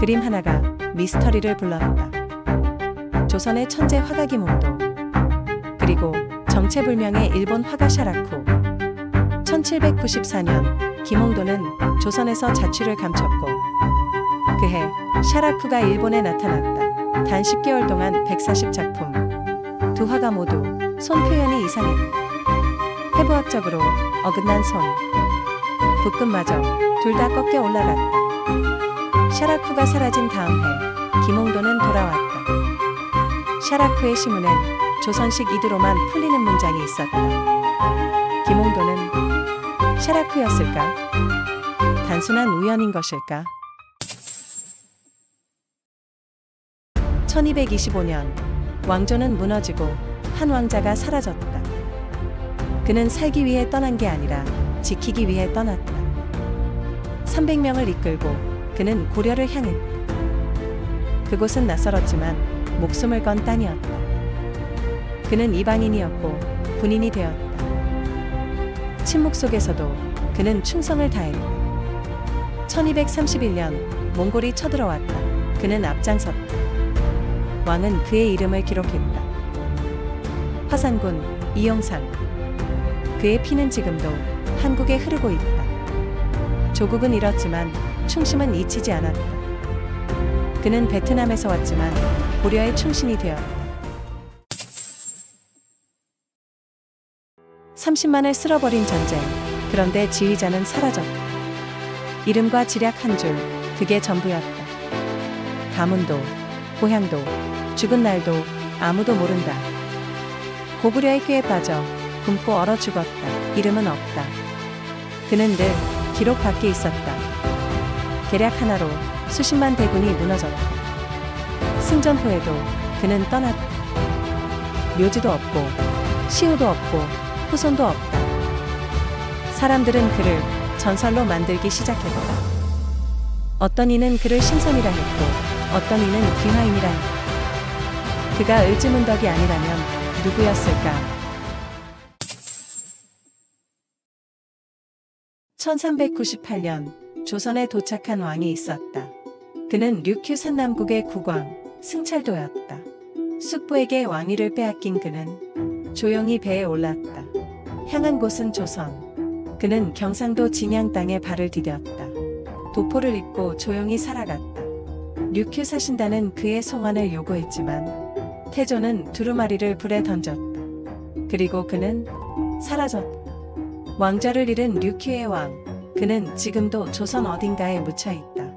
그림 하나가 미스터리를 불렀다. 조선의 천재 화가 기몽도 그리고 정체불명의 일본 화가 샤라쿠 1794년 김홍도는 조선에서 자취를 감췄고 그해 샤라쿠가 일본에 나타났다. 단 10개월 동안 140작품 두 화가 모두 손 표현이 이상했다. 해부학적으로 어긋난 손 붓끝마저 둘 다 꺾여 올라갔다. 샤라쿠가 사라진 다음 해 김홍도는 돌아왔다. 샤라쿠의 시문엔 조선식 이두로만 풀리는 문장이 있었다. 김홍도는 샤라쿠였을까? 단순한 우연인 것일까? 1225년 왕조는 무너지고 한 왕자가 사라졌다. 그는 살기 위해 떠난 게 아니라 지키기 위해 떠났다. 300명을 이끌고 그는 고려를 향했다. 그곳은 낯설었지만 목숨을 건 땅이었다. 그는 이방인이었고 군인이 되었다. 침묵 속에서도 그는 충성을 다했다. 1231년 몽골이 쳐들어왔다. 그는 앞장섰다. 왕은 그의 이름을 기록했다. 화산군 이영상. 그의 피는 지금도 한국에 흐르고 있다. 조국은 잃었지만 충심은 잊히지 않았다. 그는 베트남에서 왔지만 고려의 충신이 되었다. 30만을 쓸어버린 전쟁. 그런데 지휘자는 사라졌다. 이름과 지략 한 줄, 그게 전부였다. 가문도, 고향도, 죽은 날도 아무도 모른다. 고구려의 꾀에 빠져 굶고 얼어 죽었다. 이름은 없다. 그는 늘 기록 밖에 있었다. 계략 하나로 수십만 대군이 무너졌다. 승전 후에도 그는 떠났다. 묘지도 없고 시호도 없고 후손도 없다. 사람들은 그를 전설로 만들기 시작했다. 어떤 이는 그를 신선이라 했고 어떤 이는 귀화인이라 했다. 그가 을지문덕이 아니라면 누구였을까? 1398년 조선에 도착한 왕이 있었다. 그는 류큐 산남국의 국왕 승찰도였다. 숙부에게 왕위를 빼앗긴 그는 조용히 배에 올랐다. 향한 곳은 조선. 그는 경상도 진양 땅에 발을 디뎠다. 도포를 입고 조용히 살아갔다. 류큐 사신다는 그의 송환을 요구했지만 태조는 두루마리를 불에 던졌다. 그리고 그는 사라졌다. 왕자를 잃은 류큐의 왕. 그는 지금도 조선 어딘가에 묻혀 있다.